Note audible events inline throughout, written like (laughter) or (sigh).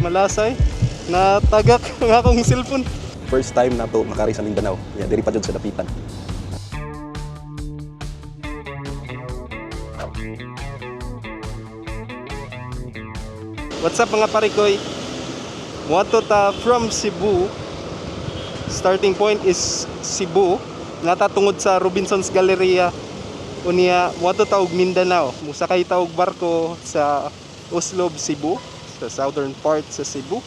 Malasay. Natagak (laughs) ang akong cellphone. First time na to makari sa Mindanao. Yeah, diri pa jud sa dapitan. What's up mga parikoy? Muato ta from Cebu. Starting point is Cebu. Nata tungod sa Robinson's Galleria. Unya, muato ta og Mindanao. Musakay ta og barko sa Oslob, Cebu. Sa southern part sa Cebu.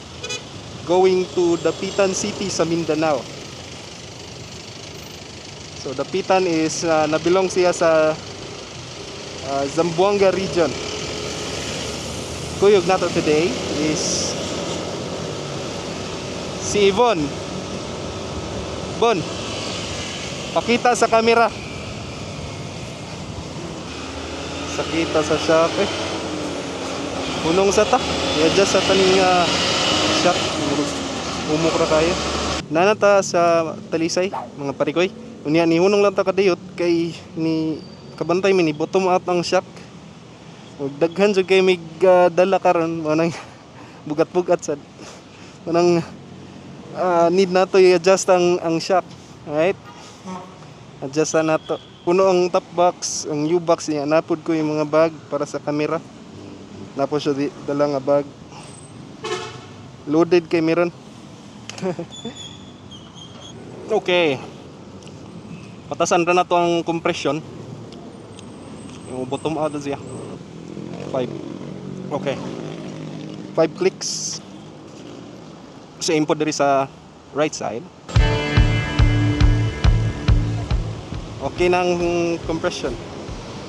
Going to Dapitan City sa Mindanao. So Dapitan is uh, nabilong siya sa uh, Zamboanga region. Kuyog nato today is si Yvonne. Bon, pakita sa camera. Sakita sa shop eh. Punong sa ta. I-adjust sa taning uh, shop. Umukra kayo. Nanata sa Talisay, mga parikoy. Unya ni hunong lang ta kadiyot kay ni kabantay mi ni bottom out ang shock. Ug daghan jud kay mig ah, dala karon manang (laughs) bugat-bugat sad. Manang ah, need nato i-adjust ang ang shock. Right? Adjust na nato. Puno ang top box, ang U-box niya. Napod ko yung mga bag para sa camera. Napod siya di, dala nga bag. Loaded kay meron. (laughs) okay. Patasan ra na to ang compression. Yung bottom out na siya. 5. Okay. 5 clicks. Same po diri sa right side. Okay na ang compression.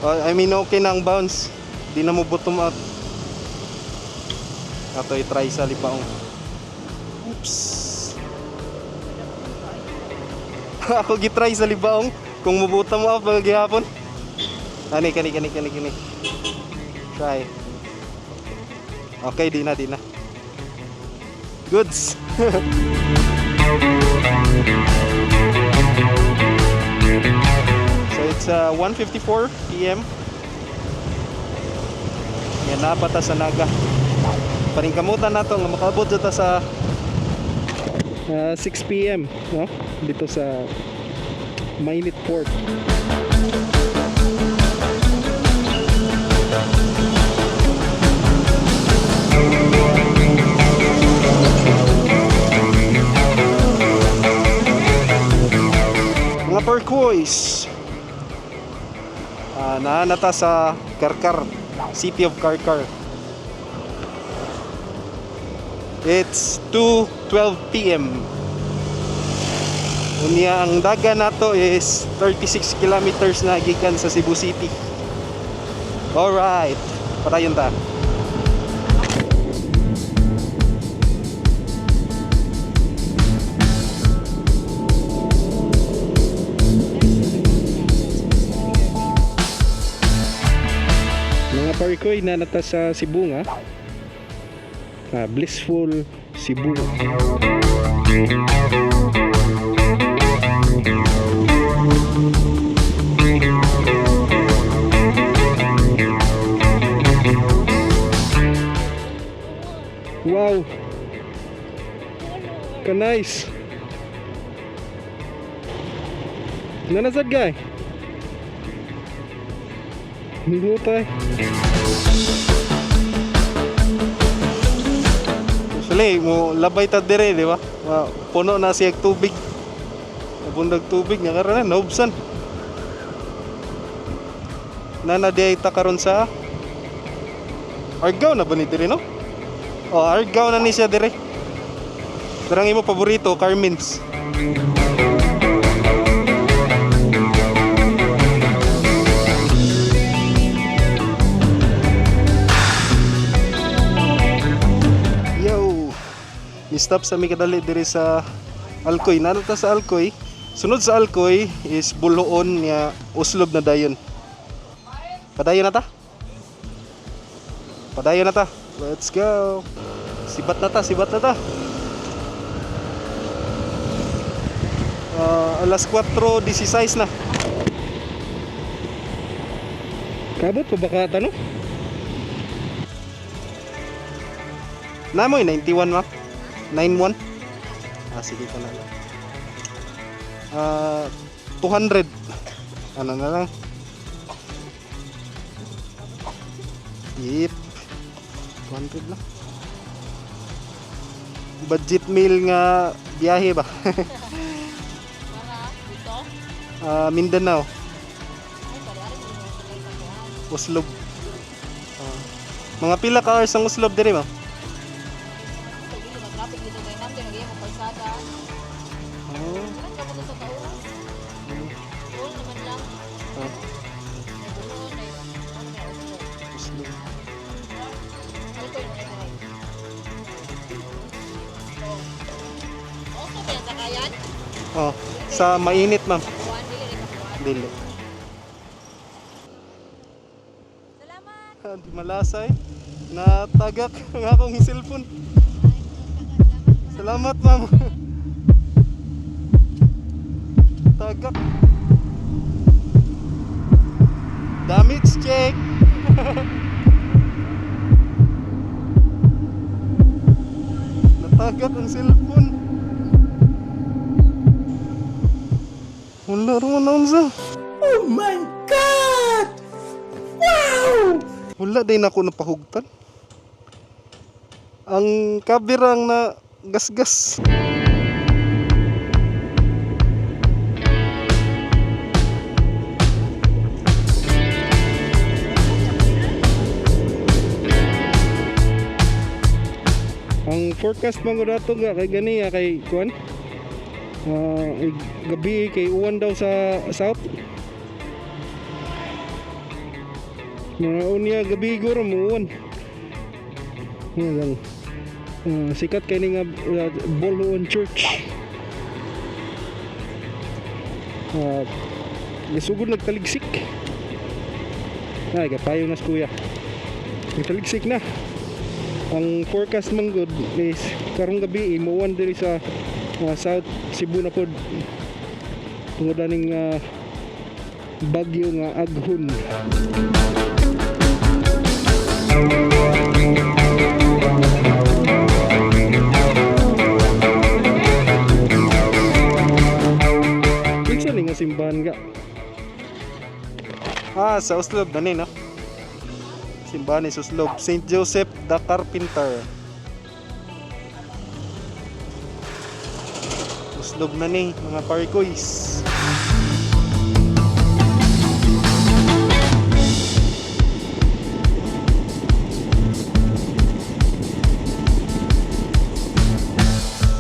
Uh, I mean, okay na ang bounce. Di na mo bottom out. Ato i-try sa lipaong. Oops. (laughs) Ako gitry sa libaong kung mabuta mo ako gihapon. Kani, kani, kani, kani, kani. Try. Okay, di na, di na. Goods. (laughs) so it's uh, 1.54 p.m. Yan na pa ta sa Naga. Paringkamutan na to nga makabot ta sa uh, 6 p.m. No? Dito sa Mainit Port. Mga turquoise. Ah, naanata sa Karkar, City of Karkar. It's 2:12 p.m. Unya ang daga nato is 36 kilometers na gikan sa Cebu City. Alright, patayon ta. Mga parikoy na nata sa Cebu nga. Ah, blissful Cebu. Wow. Ka nice. Nanasad guy. Hindi Actually, mo labay ta dire, di ba? Puno na siya tubig. Nabundag tubig nga karon na naubsan. Nana di ay ta karon sa Argao na ba dire no? Oh, Argao na ni siya dire. Pero ang imo paborito, Carmen's. Ni-stop sa Migadali diri sa Alcoy. Nano ta sa Alcoy? Sunod sa Alcoy is Buloon niya Uslob na dayon. Padayon na ta? Padayon na ta. Let's go. Sibat na ta, sibat na ta. Ah, alas 4.16 na. Kabot pa baka tanong? Namoy, 91 ma'am. 91. Ah, sige lang. Ah, 200. Ano na lang. Yep. 200 lang. Budget meal nga biyahe ba? (laughs) Ah, Mindanao. Uslob. Ah. mga pila ka hours ang Uslob dire ma'am? Mo to sa kauras? Roll naman lang. Ah, May bulo, may ano may ulo. Uslob. Ano ko yung mga sakay? So, also ba yung sakayan? Oh, sa mainit ma'am. Kuhan, dili rin kakuhan. Dili. Salamat! Di malasay. Natagak ang akong cellphone. Salamat, ma'am. Tagak. Damage check. (laughs) Natagak ang cellphone. Wala rin na unsa. Oh my God! Wow! Wala din ako napahugtan. Ang kabirang na gasgas. Ang forecast mo ko dato ga kay gani ah, kay kuan. Ah, ay gabi kay uwan daw sa south. Mga unya gabi guro mo uwan. Lang. Ah, sikat kay ni nga uh, Boluon Church. Ah, Nasugod nagtaligsik. Ay, kapayo na si kuya. Nagtaligsik na. Ang forecast man good is karong gabi imuwan diri sa ah, South Cebu na pod. Tungod aning ah, bagyo nga aghon. Kinsa ni nga simbahan ga? Ah, sa Uslob na ni, no? Simbahan ni sa Uslob. St. Joseph the Carpenter. Uslob na ni, mga parikoys.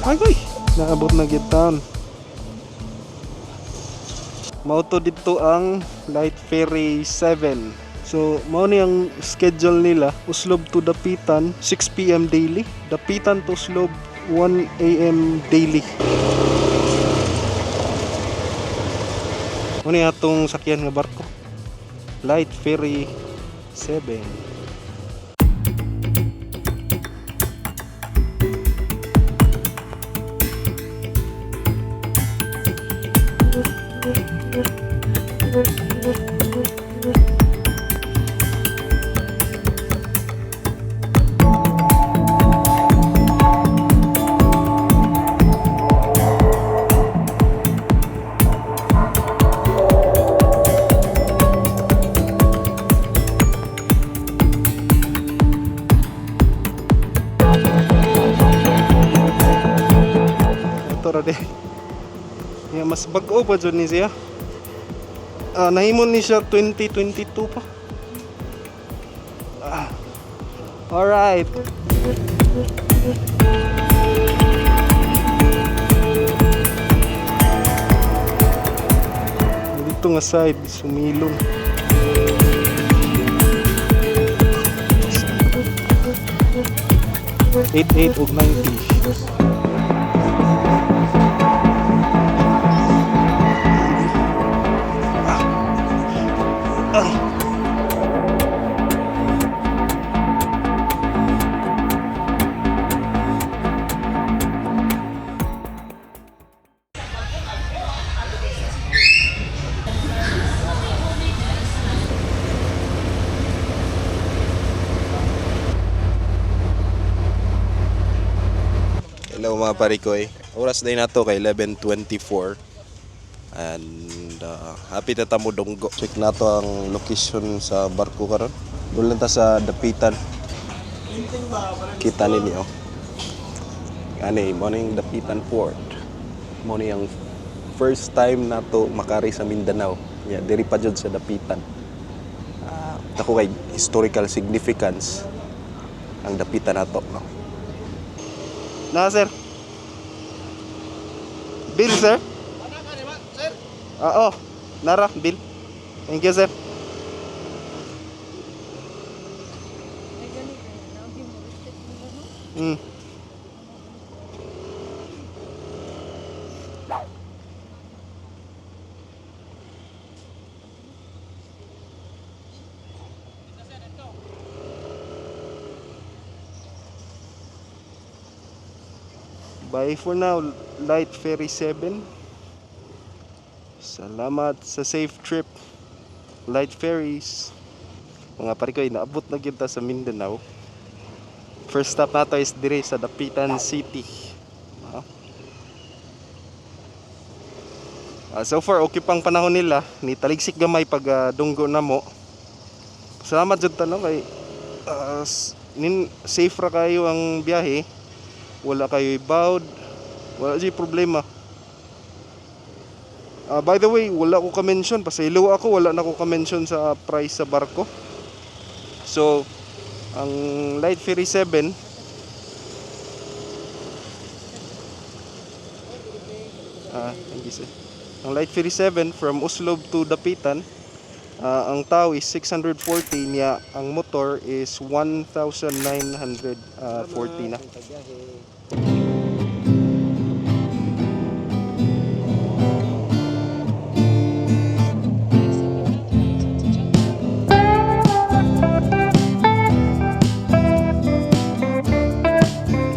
Ay, koy! Naabot na gitan. Mauto dito ang Light Ferry 7. So, mao ni ang schedule nila. Uslob to Dapitan, 6 p.m. daily. Dapitan to Uslob, 1 a.m. daily. Mao ni atong sakyan nga barko. Light Ferry 7. Mas bag-o pa dyan ni siya. Ah, nahimon ni siya 2022 pa. Ah. Alright. Dito nga side, sumilong. Eight eight og 90. Mga parikoy. Oras din nato kay 11.24. And uh, happy na tamo donggo. Check nato ang location sa barko karon. Doon lang ta sa Dapitan. Kita ninyo. Ani, mo na yung Dapitan Port. Mo na yung first time nato makari sa Mindanao. Yeah, diri pa jud sa Dapitan. Ah, ako kay historical significance ang Dapitan nato. No? Na, sir. Bill, sir. Ah, oh. Nara, bill. Thank you, sir. Hmm. Bye for now, Light Ferry 7. Salamat sa safe trip, Light Ferries. Mga parikoy, naabot na kita sa Mindanao. First stop nato is dire sa Dapitan City. Ah, so far, okay pang panahon nila. Ni taligsik gamay pag ah, dunggo na mo. Salamat jud tanong kay nin safe ra kayo ang biyahe wala kayo ibawd. Wala di problema. Ah, by the way wala ko ka-mention. Pasaylo ako wala na ko ka-mention sa price sa barko. So ang light ferry 7 ah thank you sir ang light ferry 7 from Oslo to Dapitan ah, ang tao is 640 niya ang motor is 1940 na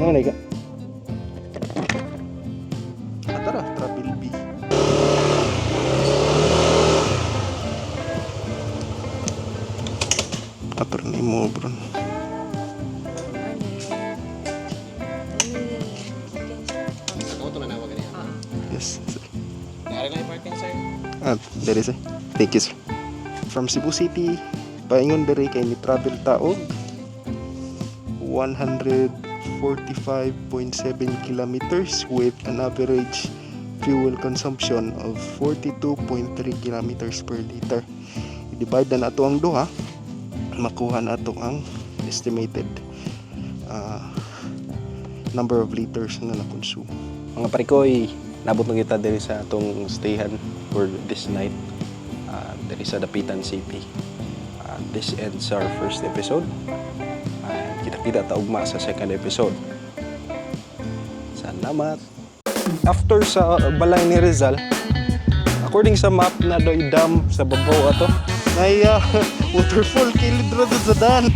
B. Attorney mo, bro. Auto na nawag niya. Yes, sir. Ah, there is eh. Thank you, sir. From Cebu City, paingon dere kay ni travel taog 145.7 kilometers with an average fuel consumption of 42.3 kilometers per liter. I-divide na nato ang duha, makuha nato ang estimated ah, number of liters na na-consume. Mga parikoy, nabot na kita diri sa atong stayhan for this night. Uh, diri sa Dapitan City. Uh, this ends our first episode. Kita-kita ta ugma sa second episode. Salamat. After sa balay ni Rizal, according sa map na doy dam sa babaw ato, Ay, ah, (laughs) waterfall kilid ra sa daan.